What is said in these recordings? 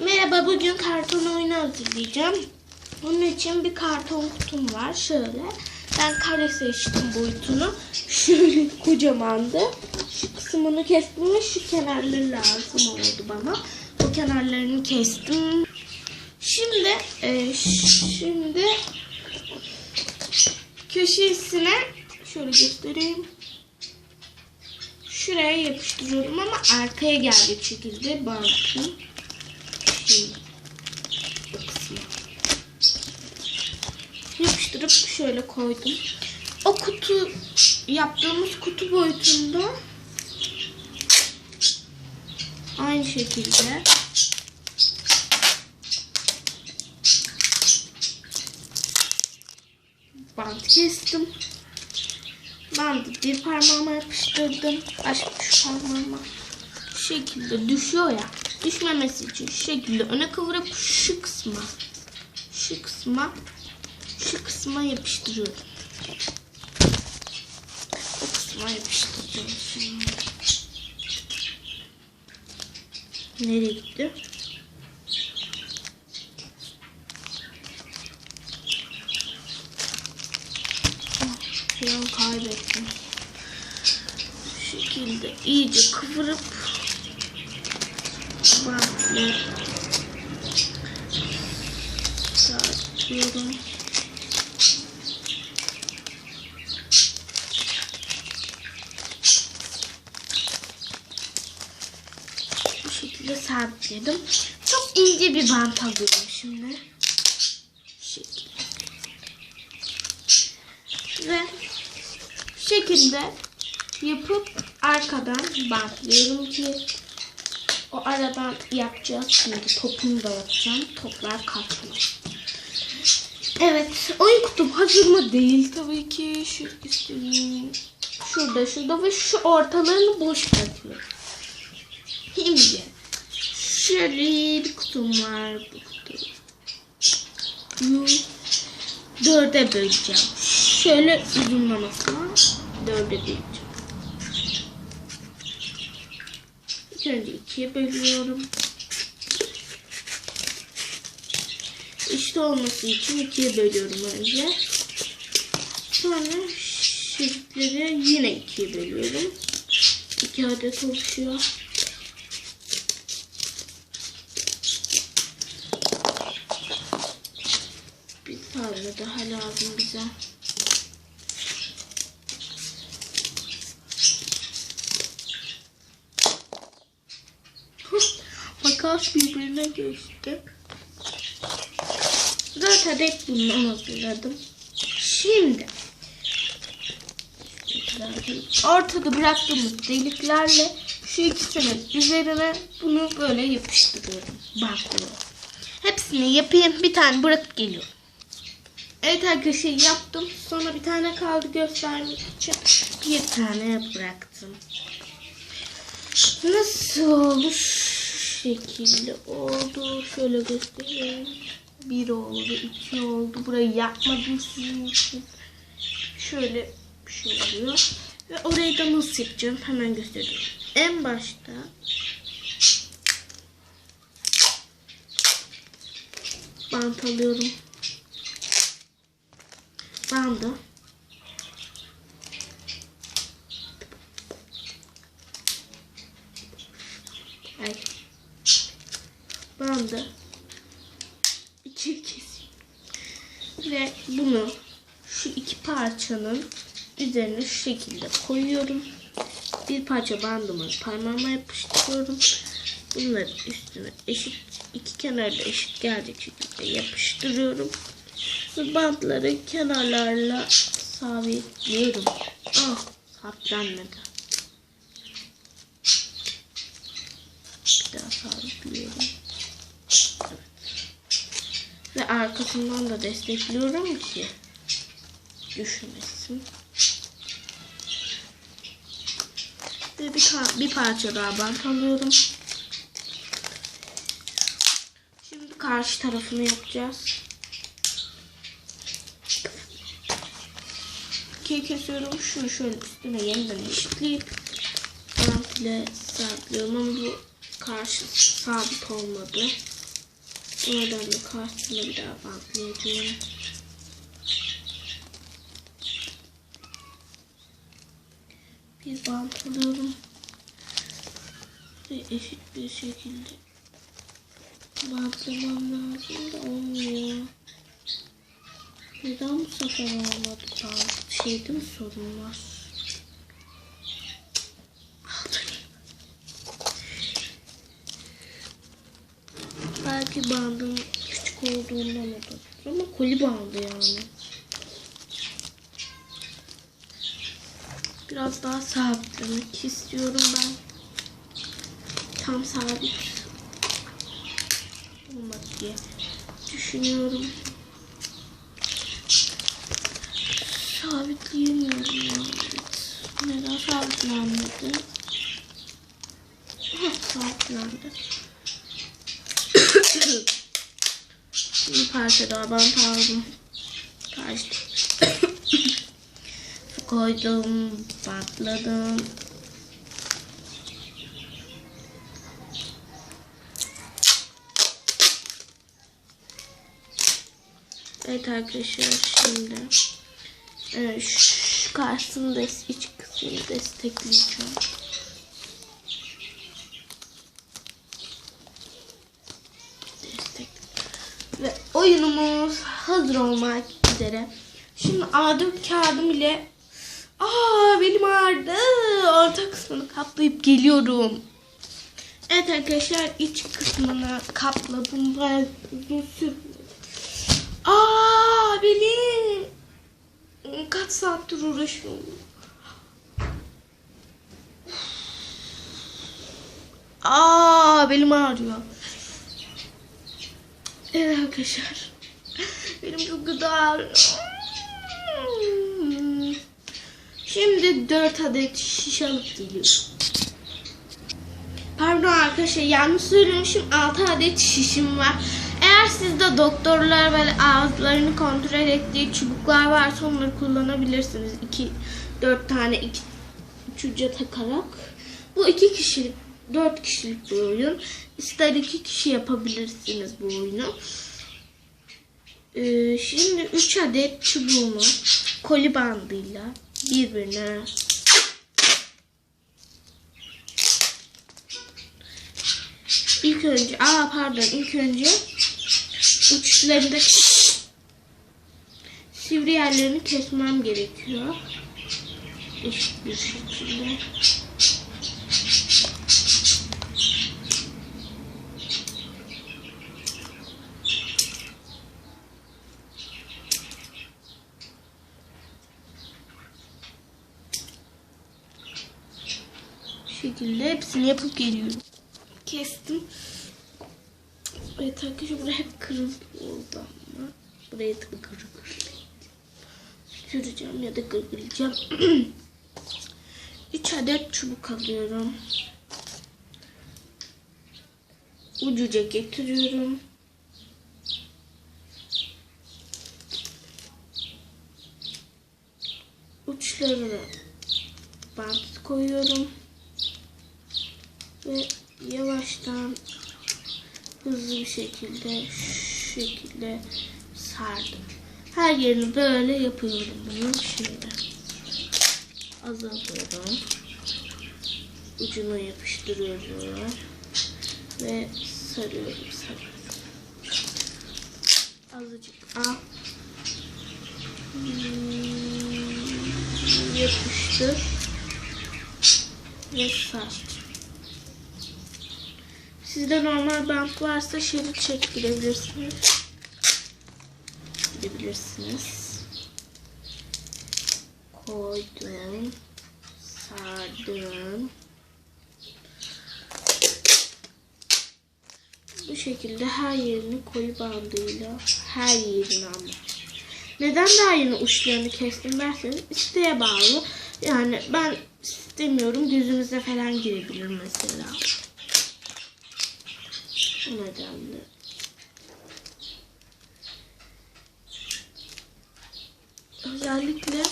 Merhaba bugün karton oyunu hazırlayacağım. Bunun için bir karton kutum var şöyle. Ben kare seçtim boyutunu. Şöyle kocamandı. Şu kısmını kestim ve şu kenarları lazım oldu bana. O kenarlarını kestim. Şimdi e, şimdi köşesine şöyle göstereyim. Şuraya yapıştırıyorum ama arkaya gelecek şekilde bakın. Yapıştırıp şöyle koydum. O kutu yaptığımız kutu boyutunda aynı şekilde bant kestim. Bandı bir parmağıma yapıştırdım. Başka şu parmağıma. Şekilde düşüyor ya. Düşmemesi için şu şekilde öne kıvırıp şu kısma şu kısma şu kısma yapıştırıyorum. O kısma yapıştıracağım. Nereye gitti? Bir an kaybettim. Şu şekilde iyice kıvırıp böyle sarıyorum. Bu şekilde sabitledim. Çok ince bir bant alıyorum şimdi. Ve şekilde yapıp arkadan bantlıyorum ki o aradan yapacağız şimdi topunu da yapacağım. Toplar kaçmaz. Evet oyun kutum hazır mı değil tabii ki şu üstünün şurada şurada ve şu ortalarını boş bırakıyorum. Şimdi şöyle bir kutum var bu kutu. Dörde böleceğim. Şöyle uzunlamasına dörde böleceğim. İlk önce ikiye bölüyorum. İşte olması için ikiye bölüyorum önce. Sonra şeritleri yine ikiye bölüyorum. İki adet oluşuyor. Bir tane daha lazım bize. Makas birbirine geçti. Zaten hep bundan hazırladım. Şimdi ortada bıraktığımız deliklerle şu ikisinin üzerine bunu böyle yapıştırıyorum. Bakıyorum. Hepsini yapayım. Bir tane bırakıp geliyorum. Evet arkadaşlar yaptım. Sonra bir tane kaldı göstermek için. Bir tane bıraktım. Nasıl oldu? Şekilde oldu. Şöyle göstereyim. Bir oldu, iki oldu. Burayı yapmadım sizin için. Şöyle bir şey oluyor. Ve orayı da nasıl yapacağım hemen göstereyim. En başta bant alıyorum. Bandı. Ay. Bandı. İki keseyim. Ve bunu şu iki parçanın üzerine şu şekilde koyuyorum. Bir parça bandımı parmağıma yapıştırıyorum. Bunları üstüne eşit iki kenarda eşit gelecek şekilde yapıştırıyorum. Ve bantları kenarlarla sabitliyorum. Ah sabitlenmedi. Bir daha sabitliyorum. Evet. Ve arkasından da destekliyorum ki düşmesin. Ve bir, bir parça daha bant alıyorum. Şimdi karşı tarafını yapacağız. İkiye kesiyorum. Şunu şöyle üstüne yeniden eşitleyip bant ile sabitliyorum ama bu karşı sabit olmadı. O nedenle karşısına bir daha bantlayacağım. Bir bant alıyorum. Ve eşit bir şekilde bantlamam lazım da olmuyor. Neden bu sefer olmadı bant? Şeyde mi sorun var? Bandın küçük olduğundan olabilir ama koli bandı yani. Biraz daha sabitlemek istiyorum ben. Tam sabit olmadı diye düşünüyorum. Sabitleyemiyorum ya. Neden sabitlenmedi? Sabitlendi. Bir parça daha bant aldım. Kaçtı. Koydum, bantladım. Evet arkadaşlar şimdi e, şu karşısını da iç kısmını destekleyeceğim. Destek. Ve oyunumuz hazır olmak üzere. Şimdi A4 kağıdım ile Aa benim ağrıdı. Orta kısmını kaplayıp geliyorum. Evet arkadaşlar iç kısmını kapladım. Sürdü. Aa benim kaç saattir uğraşıyorum. Aa benim ağrıyor. Evet arkadaşlar. Benim çok. Hmm. Şimdi 4 adet şiş alıp geliyorum. Pardon arkadaşlar yanlış söylemişim 6 adet şişim var. Eğer sizde doktorlar böyle ağızlarını kontrol ettiği çubuklar varsa onları kullanabilirsiniz. 2 4 tane 2 üç uca takarak. Bu iki kişilik 4 kişilik bir oyun. İster 2 kişi yapabilirsiniz bu oyunu. Ee, şimdi 3 adet çubuğumu koli bandıyla birbirine ilk önce aa pardon ilk önce uçlarında sivri yerlerini kesmem gerekiyor. Eşit bir şekilde. Şekilde hepsini yapıp geliyorum. Kestim. Evet arkadaşlar buraya hep kırıldı oldu ama. Buraya da gırgırlayacağım. Süreceğim ya da gırgırlayacağım. 3 adet çubuk alıyorum. Ucuca getiriyorum. Uçlarına bant koyuyorum. Ve yavaştan hızlı bir şekilde şu şekilde sardım. Her yerini böyle yapıyorum bunu şimdi. Azalıyorum. Ucuna yapıştırıyorum. Ve sarıyorum sarıyorum. Azıcık al. Hmm, yapıştır. Ve sar. Sizde normal bant varsa şerit çektirebilirsiniz. Gidebilirsiniz. Koydum. Sardım. Bu şekilde her yerini koyu bandıyla her yerini ama. Neden daha yeni uçlarını kestim derseniz isteğe bağlı. Yani ben istemiyorum gözünüze falan girebilir mesela şu nedenle. Özellikle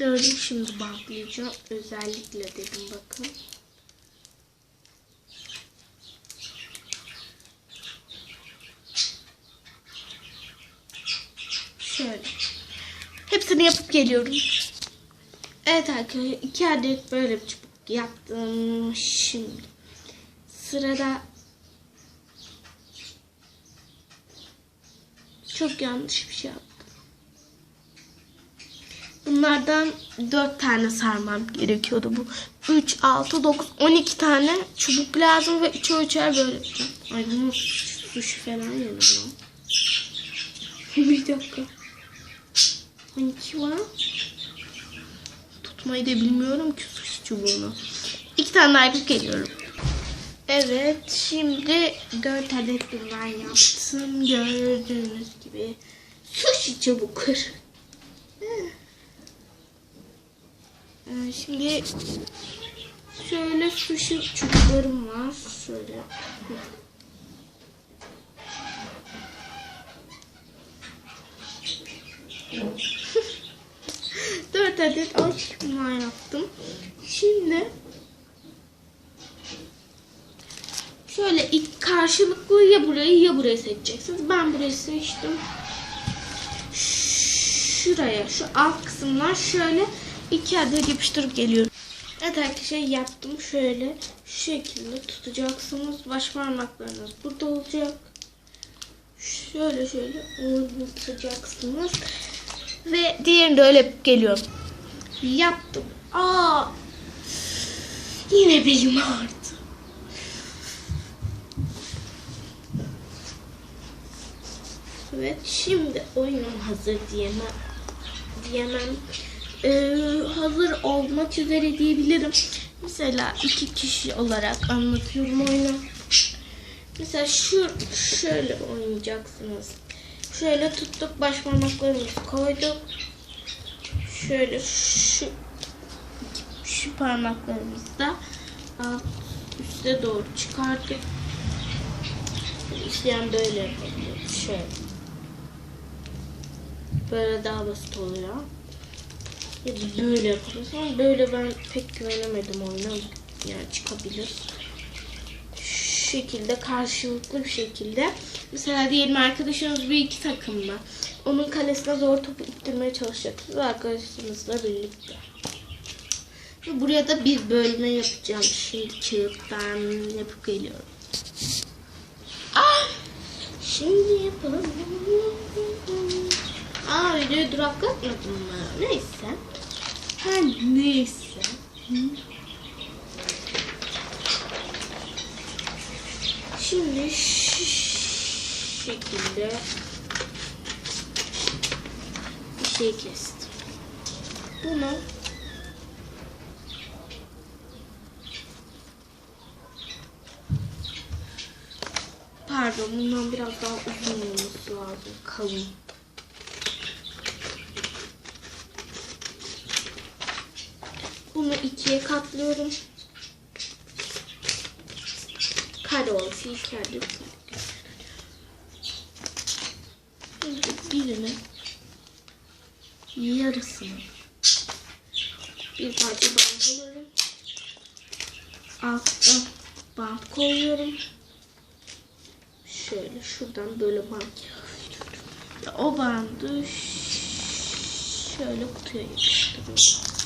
dördü şimdi bantlayacağım. Özellikle dedim bakın. Şöyle. Hepsini yapıp geliyorum. Evet arkadaşlar iki adet böyle bir çubuk yaptım şimdi sırada çok yanlış bir şey yaptım. Bunlardan 4 tane sarmam gerekiyordu bu. 3, 6, 9, 12 tane çubuk lazım ve 3'e 3'er böyle. Ay bunun sushi falan yanıyor. bir dakika. 12 var. Tutmayı da bilmiyorum ki sushi çubuğunu. İki tane yapıp geliyorum. Evet şimdi 4 adet bundan yaptım. Gördüğünüz gibi sushi çubuk. Ee, Şimdi şöyle sushi çubuklarım var. Şöyle. Dört adet aşkımla yaptım. Şimdi şöyle ilk karşılıklı ya burayı ya burayı seçeceksiniz. Ben burayı seçtim. Şuraya şu alt kısımdan şöyle iki adet yapıştırıp geliyorum. Evet arkadaşlar yaptım. Şöyle şu şekilde tutacaksınız. Baş parmaklarınız burada olacak. Şöyle şöyle oynatacaksınız. Ve diğerini de öyle geliyorum. Yaptım. Aa! Yine belim ağrıdı. Evet şimdi oyunum hazır diyemem. Diyemem. Ee, hazır olmak üzere diyebilirim. Mesela iki kişi olarak anlatıyorum oyunu. Mesela şu şöyle oynayacaksınız. Şöyle tuttuk baş parmaklarımızı koyduk. Şöyle şu şu parmaklarımızı da alt üste doğru çıkardık. İsteyen böyle yapabilir. Şöyle. Böyle daha basit oluyor. Ya da böyle yapabiliriz ama böyle ben pek güvenemedim oyuna. Yani çıkabilir. Şu şekilde karşılıklı bir şekilde. Mesela diyelim arkadaşınız bir iki takımla. Onun kalesine zor topu ittirmeye çalışacaksınız arkadaşınızla birlikte. Ve buraya da bir bölme yapacağım. Şimdi kağıttan yapıp geliyorum. Ah! Şimdi yapalım. Aa videoyu duraklatmadım mı? Neyse. Her neyse. Şimdi şu şekilde bir şey kestim. Bunu Pardon bundan biraz daha uzun olması lazım. Kalın. Bunu ikiye katlıyorum. Kare olsun. Şimdi birini yarısını bir parça bant alıyorum. Altta bant koyuyorum. Şöyle şuradan böyle bant o bandı şöyle kutuya yapıştırıyorum.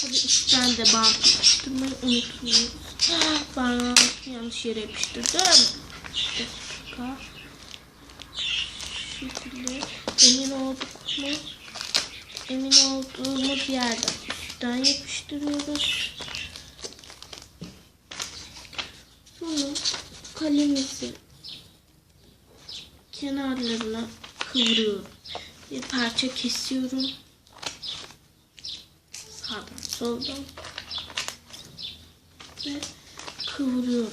Tabii üstten de bant yapıştırmayı unutmuyoruz. Ben yanlış yere yapıştırdım. Bir dakika. Şu şekilde emin olduk mu? Emin olduğumuz yerden üstten yapıştırıyoruz. Sonra kalemizi kenarlarına kıvırıyorum. Bir parça kesiyorum. Sağdan soldan. Ve kıvırıyorum.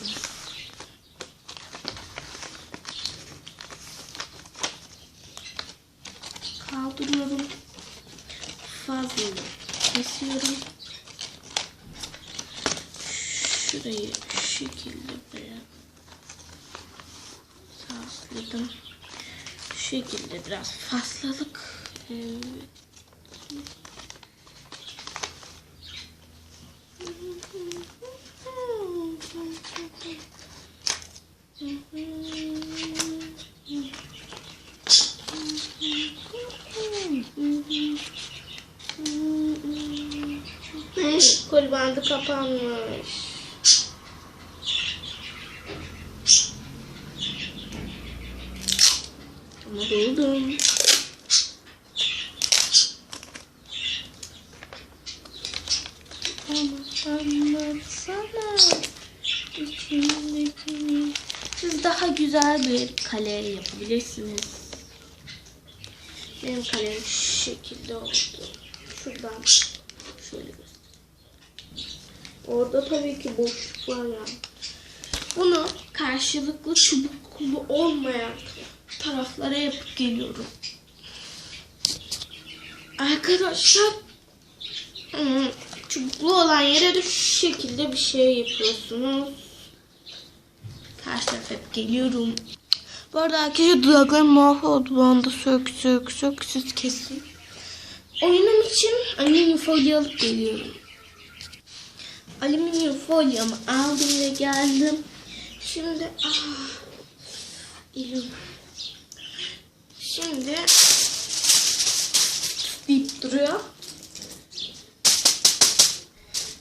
Kaldırıyorum. Fazla kesiyorum. Şurayı şu şekilde böyle sasladım. Şu şekilde biraz fazlalık. Evet. Kapanmış. Ama buldum. Anlatsana içindekini. Siz daha güzel bir kale yapabilirsiniz. Benim kalem şu şekilde oldu. Şuradan. Orada tabii ki boşluk var yani. Bunu karşılıklı çubuklu olmayan taraflara yapıp geliyorum. Arkadaşlar hmm, çubuklu olan yere de şu şekilde bir şey yapıyorsunuz. Ters hep geliyorum. Bu arada arkadaşlar dudaklarım mahvoldu. Bu anda sök sök sök siz kesin. Oyunum için alüminyum folyo alıp geliyorum. Alüminyum folyomu aldım ve geldim. Şimdi ah. Şimdi deyip duruyor.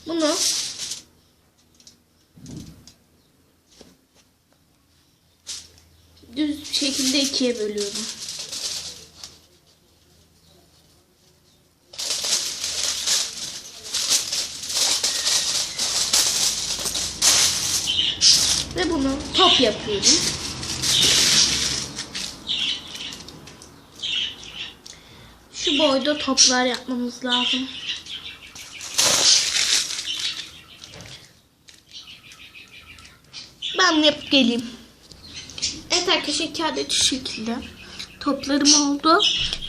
Bunu düz şekilde ikiye bölüyorum. Yapıyorum. Şu boyda toplar yapmamız lazım. Ben yapıp geleyim. Evet arkadaşlar adet şu şekilde toplarım oldu.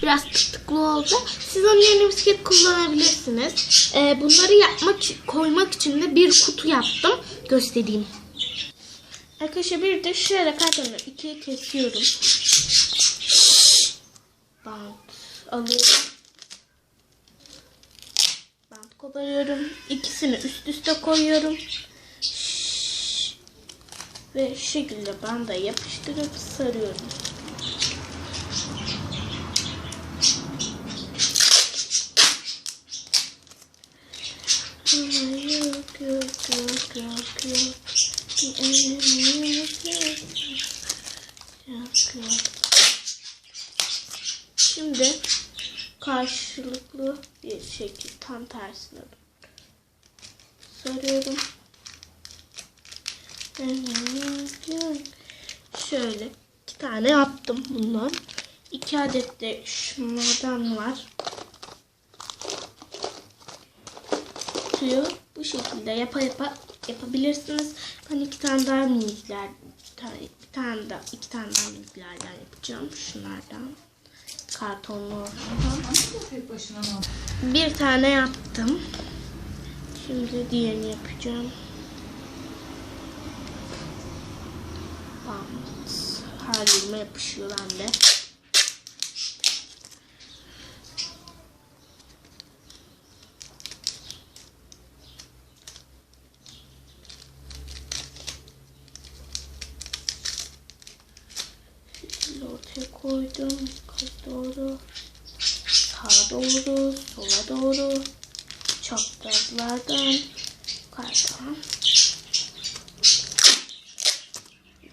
Biraz tıklı oldu. Siz onun yerine bisiklet kullanabilirsiniz. Ee, bunları yapmak, koymak için de bir kutu yaptım. Göstereyim. Arkadaşlar bir de şöyle kartonları ikiye kesiyorum. Bant alıyorum. Bant koparıyorum. İkisini üst üste koyuyorum. Ve şu şekilde banda yapıştırıp sarıyorum. Yok yok yok yok yok. Şimdi karşılıklı bir şekil tam tersine sarıyorum. Şöyle iki tane yaptım bundan. İki adet de şunlardan var. Suyu bu şekilde yapa yapa yapabilirsiniz. Ben iki tane daha minikler, bir tane, daha, iki tane daha miniklerden yapacağım. Şunlardan. Kartonlu Bir tane yaptım. Şimdi diğerini yapacağım. Bant. Her yerime yapışıyor bende. Şöyle ortaya koydum. Yukarı doğru. Sağa doğru. Sola doğru. Çaprazlardan. Yukarıdan.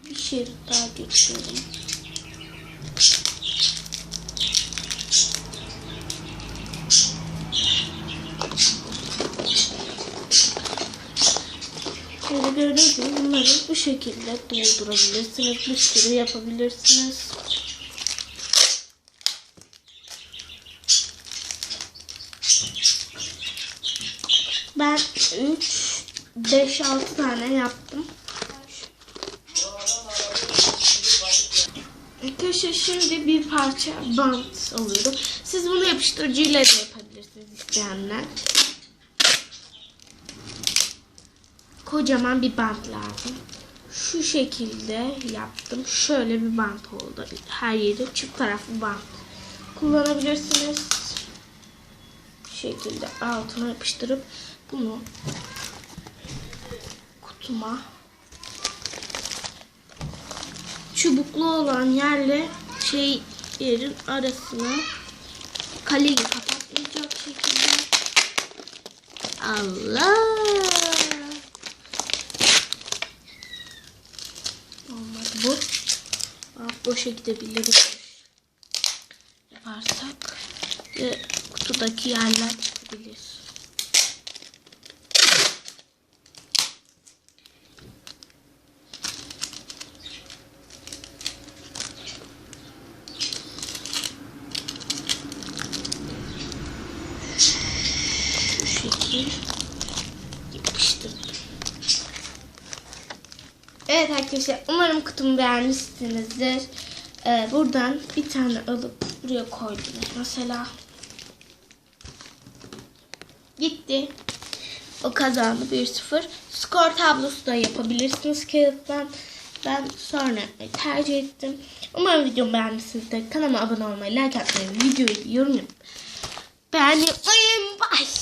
Bir şerit daha geçiyorum. Şöyle gördüğünüz gibi bunları bu şekilde doldurabilirsiniz. Bir sürü yapabilirsiniz. Ben 3, 5, 6 tane yaptım. Arkadaşlar şimdi bir parça bant alıyorum. Siz bunu yapıştırıcıyla da yapabilirsiniz isteyenler. Kocaman bir bant lazım. Şu şekilde yaptım. Şöyle bir bant oldu. Her yeri çift taraflı bant. Kullanabilirsiniz. Bu şekilde altına yapıştırıp bunu kutuma çubuklu olan yerle şey yerin arasına kaleyi kapatmayacak şekilde Allah. Olmadı bu. Ah, boşa gidebilir. Yaparsak ve kutudaki yerler çıkabilir. Şu şekil yapıştırdım. Evet arkadaşlar umarım kutumu beğenmişsinizdir. Ee, buradan bir tane alıp buraya koydum. Mesela gitti. O kazandı 1-0. Skor tablosu da yapabilirsiniz kağıttan. Ben sonra tercih ettim. Umarım videomu beğenmişsinizdir. Kanalıma abone olmayı, like atmayı, videoyu yorum yapmayı beğenmeyi unutmayın. Bye.